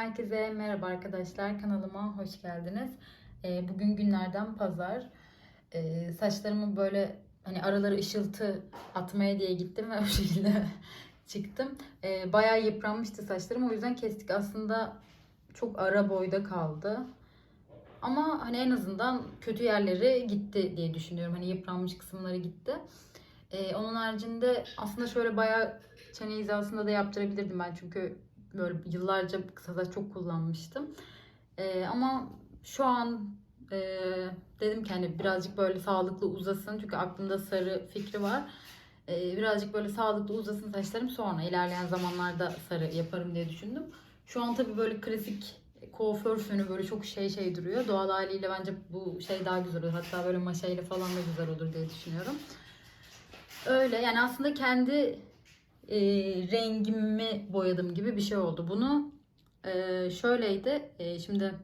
Herkese merhaba arkadaşlar. Kanalıma hoş geldiniz. Ee, bugün günlerden pazar. Ee, saçlarımı böyle hani araları ışıltı atmaya diye gittim ve o şekilde çıktım. Ee, bayağı yıpranmıştı saçlarım. O yüzden kestik. Aslında çok ara boyda kaldı. Ama hani en azından kötü yerleri gitti diye düşünüyorum. Hani yıpranmış kısımları gitti. Onun haricinde aslında şöyle bayağı çene hizasında da yaptırabilirdim ben. Çünkü böyle yıllarca kısa saç çok kullanmıştım. Ee, ama şu an e, dedim ki hani birazcık böyle sağlıklı uzasın. Çünkü aklımda sarı fikri var. Ee, birazcık böyle sağlıklı uzasın saçlarım sonra ilerleyen zamanlarda sarı yaparım diye düşündüm. Şu an tabii böyle klasik kuaför fönü böyle çok şey şey duruyor. Doğal haliyle bence bu şey daha güzel olur. Hatta böyle maşayla falan da güzel olur diye düşünüyorum. Öyle yani aslında kendi e, rengimi boyadım gibi bir şey oldu. Bunu e, şöyleydi. E, şimdi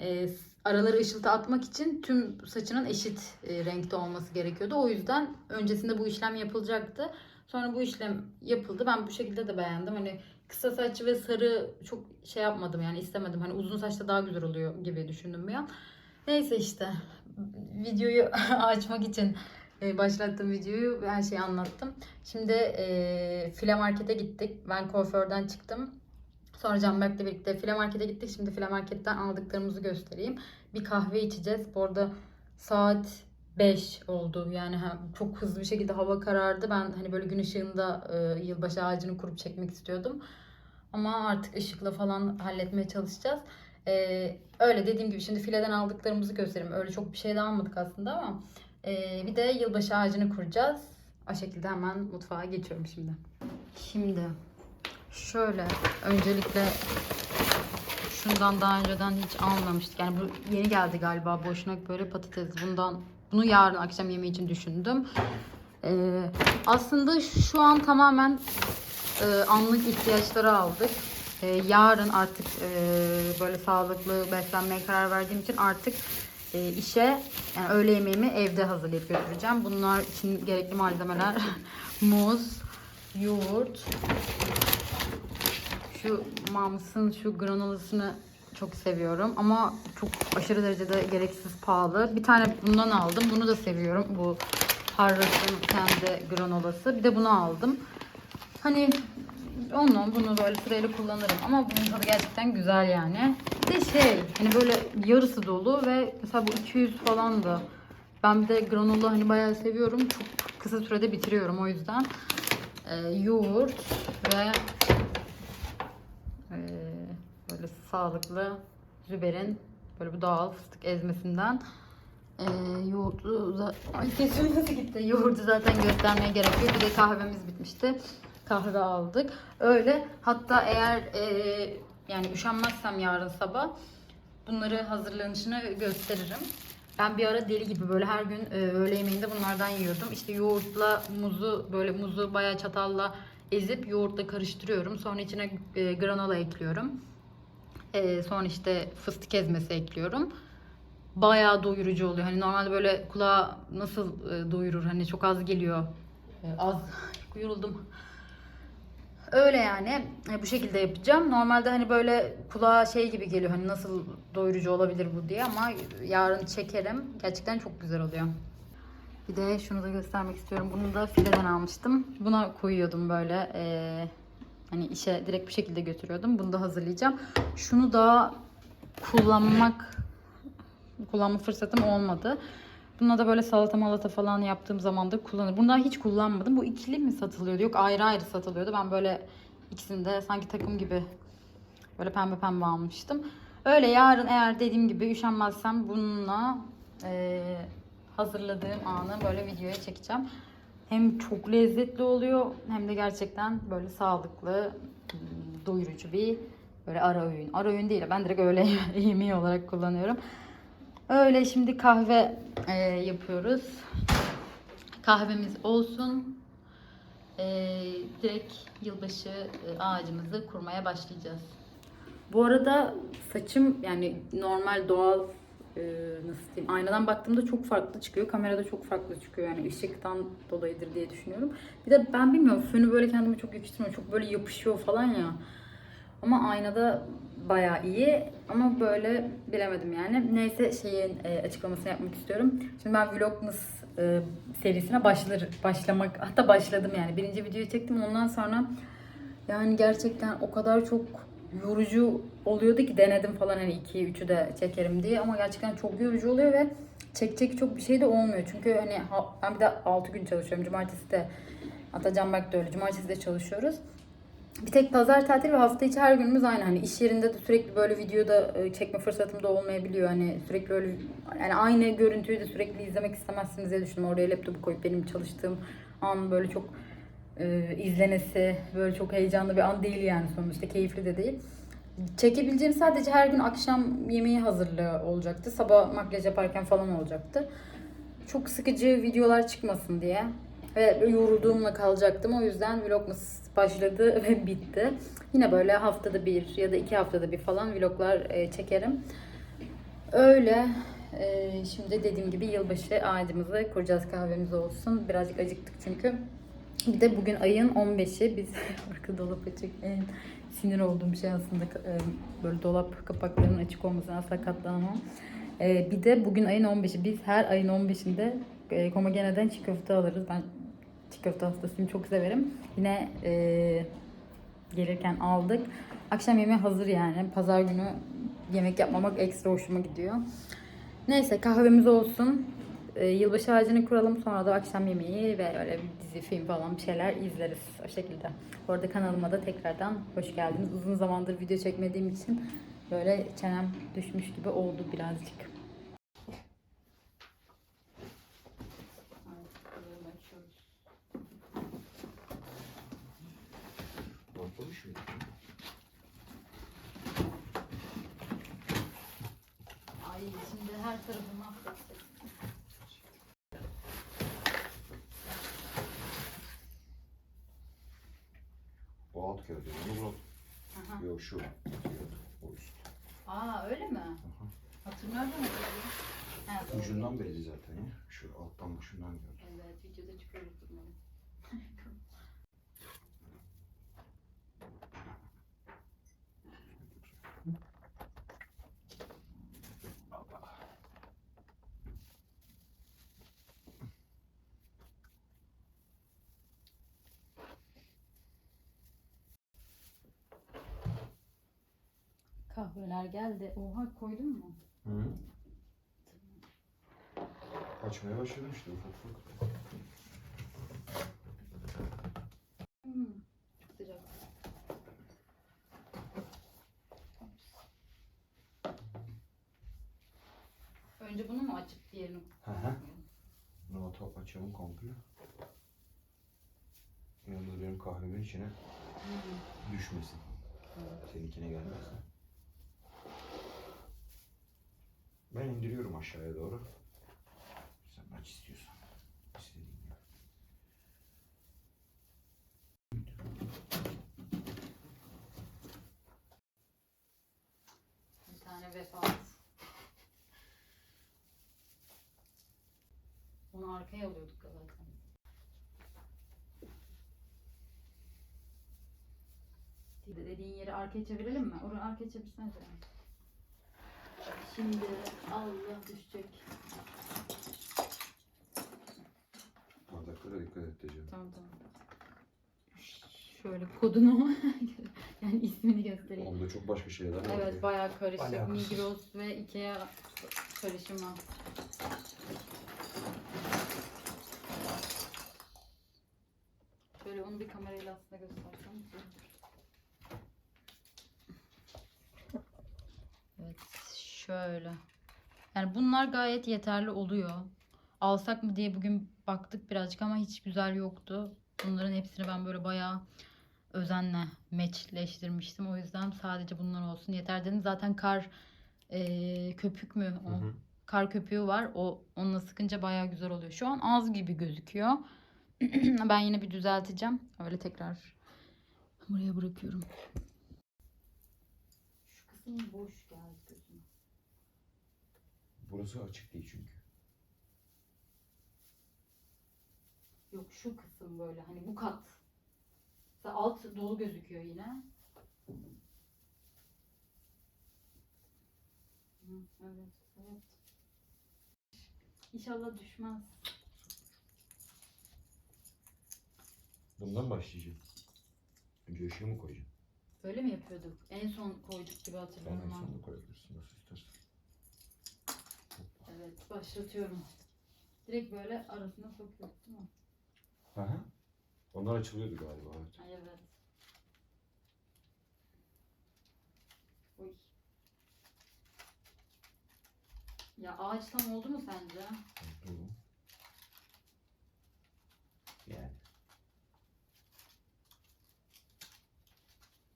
e, araları ışıltı atmak için tüm saçının eşit e, renkte olması gerekiyordu. O yüzden öncesinde bu işlem yapılacaktı. Sonra bu işlem yapıldı. Ben bu şekilde de beğendim. Hani kısa saç ve sarı çok şey yapmadım yani istemedim. Hani uzun saçta daha güzel oluyor gibi düşündüm bir an. Neyse işte videoyu açmak için e, başlattım videoyu her şeyi anlattım. Şimdi e, file markete gittik. Ben kuaförden çıktım. Sonra Canberk'le birlikte file markete gittik. Şimdi file marketten aldıklarımızı göstereyim. Bir kahve içeceğiz. Bu arada saat 5 oldu. Yani çok hızlı bir şekilde hava karardı. Ben hani böyle gün ışığında e, yılbaşı ağacını kurup çekmek istiyordum. Ama artık ışıkla falan halletmeye çalışacağız. E, öyle dediğim gibi şimdi fileden aldıklarımızı göstereyim. Öyle çok bir şey de almadık aslında ama ee, bir de yılbaşı ağacını kuracağız. O şekilde hemen mutfağa geçiyorum şimdi. Şimdi şöyle öncelikle şundan daha önceden hiç almamıştık. Yani bu yeni geldi galiba boşuna böyle patates. Bundan bunu yarın akşam yemeği için düşündüm. Ee, aslında şu an tamamen e, anlık ihtiyaçları aldık. Ee, yarın artık e, böyle sağlıklı beslenmeye karar verdiğim için artık e, işe yani öğle yemeğimi evde hazırlayıp götüreceğim. Bunlar için gerekli malzemeler muz, yoğurt, şu mamsın şu granolasını çok seviyorum ama çok aşırı derecede gereksiz pahalı. Bir tane bundan aldım. Bunu da seviyorum. Bu Harras'ın kendi granolası. Bir de bunu aldım. Hani onu bunu böyle sırayla kullanırım ama bunun tadı gerçekten güzel yani. Bir de şey hani böyle yarısı dolu ve mesela bu 200 falan da. Ben bir de granola hani bayağı seviyorum. Çok kısa sürede bitiriyorum o yüzden. Ee, yoğurt ve e, böyle sağlıklı Züber'in böyle bu doğal fıstık ezmesinden e, yoğurdu Ay sesim nasıl gitti? Yoğurdu zaten göstermeye gerek yok. Bir de kahvemiz bitmişti kahve aldık. Öyle hatta eğer e, yani üşenmezsem yarın sabah bunları hazırlanışını gösteririm. Ben bir ara deli gibi böyle her gün e, öğle yemeğinde bunlardan yiyordum. İşte yoğurtla muzu böyle muzu bayağı çatalla ezip yoğurtla karıştırıyorum. Sonra içine e, granola ekliyorum. E, sonra işte fıstık ezmesi ekliyorum. Bayağı doyurucu oluyor. Hani normalde böyle kulağa nasıl e, doyurur? Hani çok az geliyor. E, az yoruldum. Öyle yani. E, bu şekilde yapacağım. Normalde hani böyle kulağa şey gibi geliyor. Hani nasıl doyurucu olabilir bu diye ama yarın çekerim. Gerçekten çok güzel oluyor. Bir de şunu da göstermek istiyorum. Bunu da fileden almıştım. Buna koyuyordum böyle. e, hani işe direkt bir şekilde götürüyordum. Bunu da hazırlayacağım. Şunu da kullanmak kullanma fırsatım olmadı. Buna da böyle salata malata falan yaptığım zaman da kullanırım. Bundan hiç kullanmadım. Bu ikili mi satılıyordu? Yok ayrı ayrı satılıyordu. Ben böyle ikisini de sanki takım gibi böyle pembe pembe almıştım. Öyle yarın eğer dediğim gibi üşenmezsem bununla e, hazırladığım anı böyle videoya çekeceğim. Hem çok lezzetli oluyor hem de gerçekten böyle sağlıklı, doyurucu bir böyle ara öğün. Ara öğün değil ben direkt öğle yemeği olarak kullanıyorum. Öyle şimdi kahve e, yapıyoruz. Kahvemiz olsun. E, direkt yılbaşı e, ağacımızı kurmaya başlayacağız. Bu arada saçım yani normal doğal e, nasıl diyeyim aynadan baktığımda çok farklı çıkıyor. Kamerada çok farklı çıkıyor yani ışıktan dolayıdır diye düşünüyorum. Bir de ben bilmiyorum fönü böyle kendime çok yakıştırmıyor. Çok böyle yapışıyor falan ya. Ama aynada bayağı iyi ama böyle bilemedim yani. Neyse şeyin e, açıklamasını yapmak istiyorum. Şimdi ben Vlogmas e, serisine başlar başlamak hatta başladım yani. Birinci videoyu çektim ondan sonra yani gerçekten o kadar çok yorucu oluyordu ki denedim falan hani 2'yi 3'ü de çekerim diye ama gerçekten çok yorucu oluyor ve çekecek çok bir şey de olmuyor. Çünkü hani ha- ben bir de 6 gün çalışıyorum. Cumartesi de hatta Canberk de öyle. Cumartesi de çalışıyoruz. Bir tek pazar tatil ve hafta içi her günümüz aynı. Hani iş yerinde de sürekli böyle videoda e, çekme fırsatım da olmayabiliyor. Hani sürekli öyle yani aynı görüntüyü de sürekli izlemek istemezsiniz diye düşündüm. Oraya laptopu koyup benim çalıştığım an böyle çok e, izlenesi, böyle çok heyecanlı bir an değil yani sonuçta keyifli de değil. Çekebileceğim sadece her gün akşam yemeği hazırlığı olacaktı. Sabah makyaj yaparken falan olacaktı. Çok sıkıcı videolar çıkmasın diye ve yorulduğumla kalacaktım. O yüzden Vlogmas başladı ve bitti. Yine böyle haftada bir ya da iki haftada bir falan vloglar e, çekerim. Öyle. E, şimdi dediğim gibi yılbaşı ağacımızı kuracağız kahvemiz olsun. Birazcık acıktık çünkü. Bir de bugün ayın 15'i. Biz arka dolap açık. En sinir olduğum şey aslında e, böyle dolap kapaklarının açık olmasına asla katlanamam. Bir de bugün ayın 15'i. Biz her ayın 15'inde e, Komagene'den çiğ köfte alırız. Ben çiğ köfte hastasıyım. Çok severim. Yine e, gelirken aldık. Akşam yemeği hazır yani. Pazar günü yemek yapmamak ekstra hoşuma gidiyor. Neyse kahvemiz olsun. Ee, yılbaşı ağacını kuralım. Sonra da akşam yemeği ve öyle bir dizi, film falan bir şeyler izleriz. O şekilde. Bu arada kanalıma da tekrardan hoş geldiniz. Uzun zamandır video çekmediğim için böyle çenem düşmüş gibi oldu birazcık. Patlamış mıydı? Ay şimdi her tarafı mahvettik. O alt kağıdı. Onu bırak. Aha. Yok şu. O üst. Aa öyle mi? Hatırlıyor musun? Ha, doğru. Ucundan belli zaten ya. Şu alttan başından gördüm. Evet videoda çıkıyoruz Kahveler geldi. Oha koydun mu? Hı. Açmaya başladım işte ufak ufak. Hmm, çok sıcak. Önce bunu mu açıp diğerini Hı hı. Bunu top açalım komple. Yalnız benim kahvemin içine düşmesin. Seninkine gelmesin. Ben indiriyorum aşağıya doğru. Sen aç istiyorsan. İstediğin gibi. Bir tane vefat. Onu arkaya alıyorduk zaten. Dediğin yeri arkaya çevirelim mi? Orayı arkaya çevirsene. Şimdi Allah düşecek. Bardaklara dikkat et diyeceğim. Tamam tamam. Şöyle kodunu yani ismini göstereyim. Onda çok başka şeyler var. Evet bayağı karışık. Alakasız. Migros ve Ikea karışımı. Şöyle onu bir kamerayla aslında göstersem. güzel olur. Evet şöyle. Yani bunlar gayet yeterli oluyor. Alsak mı diye bugün baktık birazcık ama hiç güzel yoktu. Bunların hepsini ben böyle bayağı özenle meçleştirmiştim. O yüzden sadece bunlar olsun yeter dedim. Zaten kar eee, köpük mü o? Hı hı. Kar köpüğü var. O onunla sıkınca bayağı güzel oluyor. Şu an az gibi gözüküyor. ben yine bir düzelteceğim. Öyle tekrar buraya bırakıyorum. Şu kısım boş geldi. Burası açık değil çünkü. Yok şu kısım böyle hani bu kat. Mesela alt dolu gözüküyor yine. Evet, evet. İnşallah düşmez. Bundan başlayacağım. Önce ışığı mı koyacağım? Böyle mi yapıyorduk? En son koyduk gibi hatırlıyorum en ben. sonunda koyabilirsin nasıl istersen. Evet, başlatıyorum. Direkt böyle arasına sokuyoruz değil mi? Hı hı. Onlar açılıyordu galiba evet. Ay evet. Oy. Ya ağaç tam oldu mu sence? Oldu? Yani.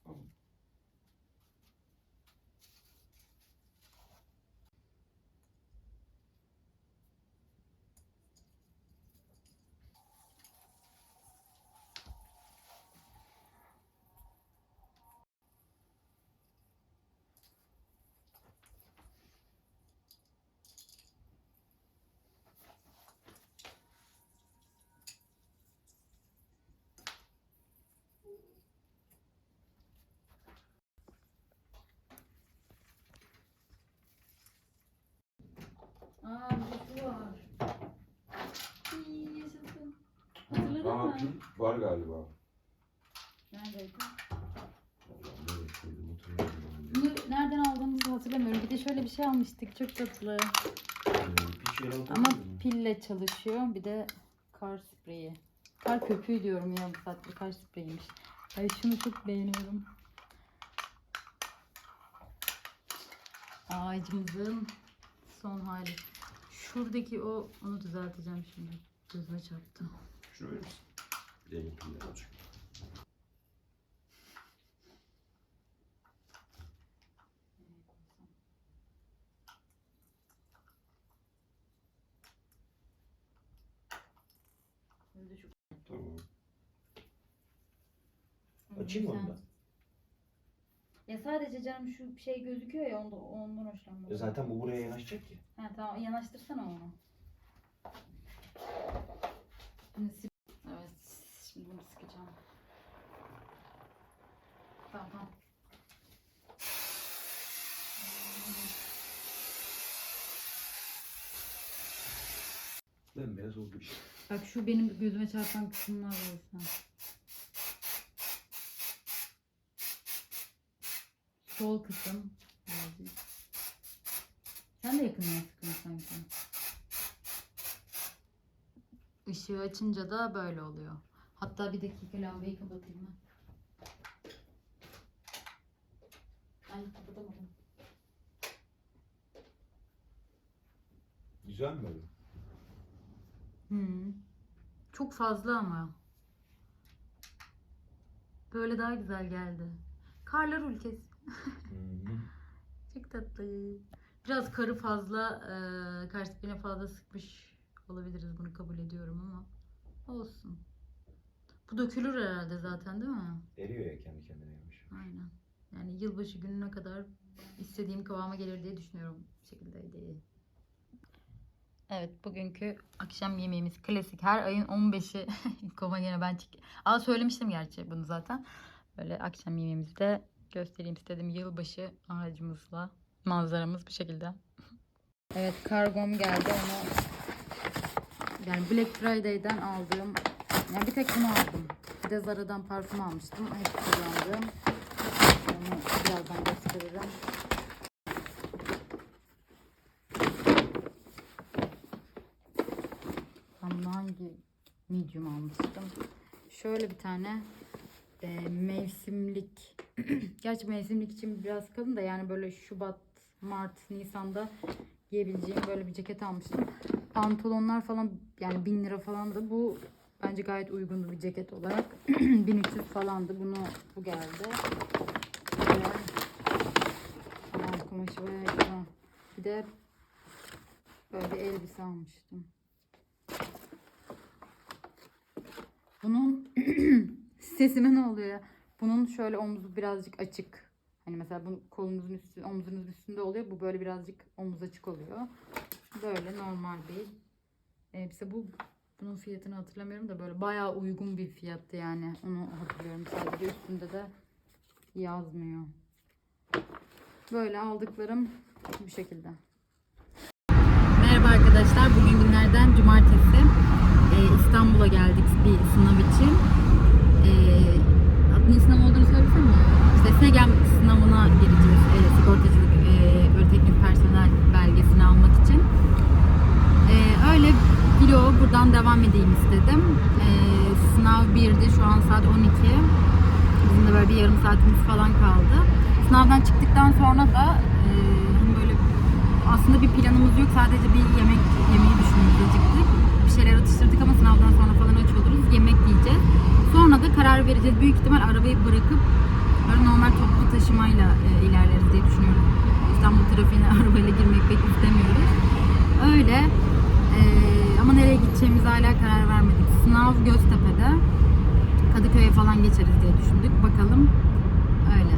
Ama Aa bir şu var. İyi yaşasın. Pil var galiba. Neredeydi? Allah'ım nereye koydum hatırlamıyorum. Bunu nereden aldığımızı hatırlamıyorum. Bir de şöyle bir şey almıştık. Çok tatlı. Ee, Bir şey aldım. Ama pille çalışıyor. Bir de kar spreyi. Kar köpüğü diyorum ya bu tatlı kar spreyiymiş. Ay şunu çok beğeniyorum. Ağacımızın son hali. Şuradaki o onu düzelteceğim şimdi. Gözüme çarptı. Şunu verir olacak. Tamam. Açayım mı onu da? Ya sadece canım şu şey gözüküyor ya onda, ondan hoşlanmadım. E zaten bu buraya yanaşacak ki. Ha tamam yanaştırsana onu. Şimdi şimdi bunu sıkacağım. Tamam tamam. Bembeyaz oldu işte. Bak şu benim gözüme çarpan kısımlar olsun. Sol kısım. birazcık. Sen de yakından sıkıyorsun sanki. Işığı açınca da böyle oluyor. Hatta bir dakika lambayı kapatayım ben. Ay kapatamadım. Güzel mi böyle? Hmm. Çok fazla ama. Böyle daha güzel geldi. Karlar ülkesi. Hı-hı. Çok tatlı. Biraz karı fazla, e, kar spine fazla sıkmış olabiliriz. Bunu kabul ediyorum ama olsun. Bu dökülür herhalde zaten değil mi? Eriyor ya kendi kendine yavaş. Aynen. Yani yılbaşı gününe kadar istediğim kıvama gelir diye düşünüyorum. Bu şekilde değil. Evet bugünkü akşam yemeğimiz klasik. Her ayın 15'i koma gene ben çık. Aa söylemiştim gerçi bunu zaten. Böyle akşam yemeğimizi de göstereyim istedim. Yılbaşı ağacımızla manzaramız bu şekilde. Evet kargom geldi onu yani Black Friday'den aldığım yani bir tek bunu aldım. Bir de Zara'dan parfüm almıştım. Hep kullandığım. Onu birazdan gösteririm. Bunu hangi medium almıştım? Şöyle bir tane e, mevsimlik. Gerçi mevsimlik için biraz kalın da yani böyle Şubat, Mart, Nisan'da giyebileceğim böyle bir ceket almıştım. Pantolonlar falan yani 1000 lira falandı. Bu bence gayet uygundu bir ceket olarak. 1300 falandı. Bunu bu geldi. Aman kumaşı bayağı güzel. Bir de böyle bir elbise almıştım. Bunun sesime ne oluyor ya? Bunun şöyle omzu birazcık açık. Hani mesela bu kolunuzun üstü, omzunuzun üstünde oluyor. Bu böyle birazcık omuz açık oluyor. Böyle normal bir elbise. Bu bunun fiyatını hatırlamıyorum da böyle bayağı uygun bir fiyattı yani. Onu hatırlıyorum sadece üstünde de yazmıyor. Böyle aldıklarım Bu şekilde. Merhaba arkadaşlar. Bugün günlerden cumartesi. Ee, İstanbul'a geldik bir sınav için. Ee, ne sınav olduğunu söylesene. İşte SEGEM sınavına gireceğiz. Ee, sigortacılık e, böyle teknik personel belgesini almak için. Ee, öyle video buradan devam edeyim istedim. Ee, sınav 1'di. Şu an saat 12. Bizim de böyle bir yarım saatimiz falan kaldı. Sınavdan çıktıktan sonra da e, hani böyle aslında bir planımız yok. Sadece bir yemek yemeyi düşündük, acıktık. Bir şeyler atıştırdık ama sınavdan sonra falan aç oluruz. Yemek yiyeceğiz. Sonra da karar vereceğiz. Büyük ihtimal arabayı bırakıp böyle normal toplu taşımayla e, ilerleriz diye düşünüyorum. İstanbul trafiğine arabayla girmek pek istemiyoruz. Öyle. E, ama nereye gideceğimize hala karar vermedik. Sınav Göztepe'de. Kadıköy'e falan geçeriz diye düşündük. Bakalım. Öyle.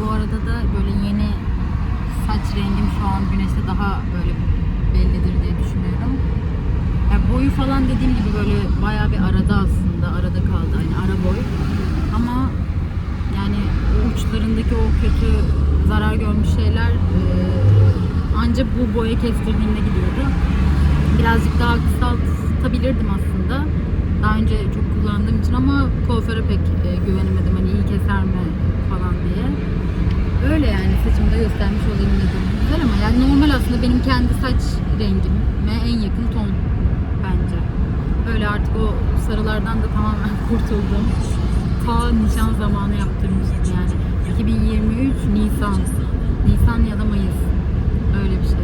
Bu arada da böyle yeni saç rengim şu an güneşte daha böyle bellidir diye düşünüyorum. Ya boyu falan dediğim gibi böyle bayağı bir arada aslında. Arada kaldı. Hani ara boy. Yani uçlarındaki o kötü zarar görmüş şeyler eee ancak bu boya kestirdiğimde gidiyordu. Birazcık daha kısaltabilirdim aslında. Daha önce çok kullandığım için ama kuaföre pek e, güvenemedim. Hani iyi keser mi falan diye. Öyle yani saçımı da göstermiş olayım dedim. Güzel ama yani normal aslında benim kendi saç rengime en yakın ton bence. Öyle artık o sarılardan da tamamen kurtuldum. Ta nişan zamanı yaptırmıştım yani. 2023 Nisan. Nisan ya da Mayıs. Öyle bir şey.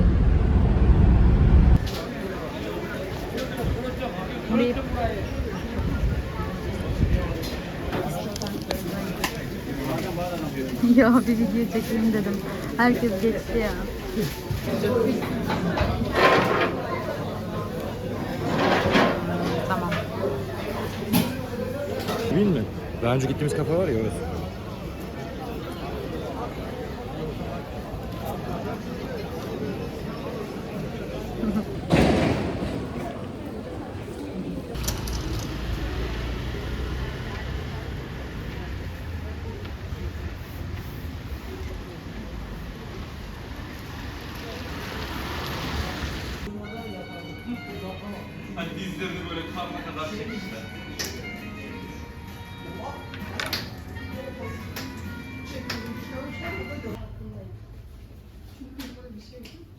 Ya bir video çekeyim dedim. Herkes geçti ya. Tamam. Mi? Daha önce gittiğimiz kafe var ya orası. Hani dizlerini böyle karnına kadar çekmişler.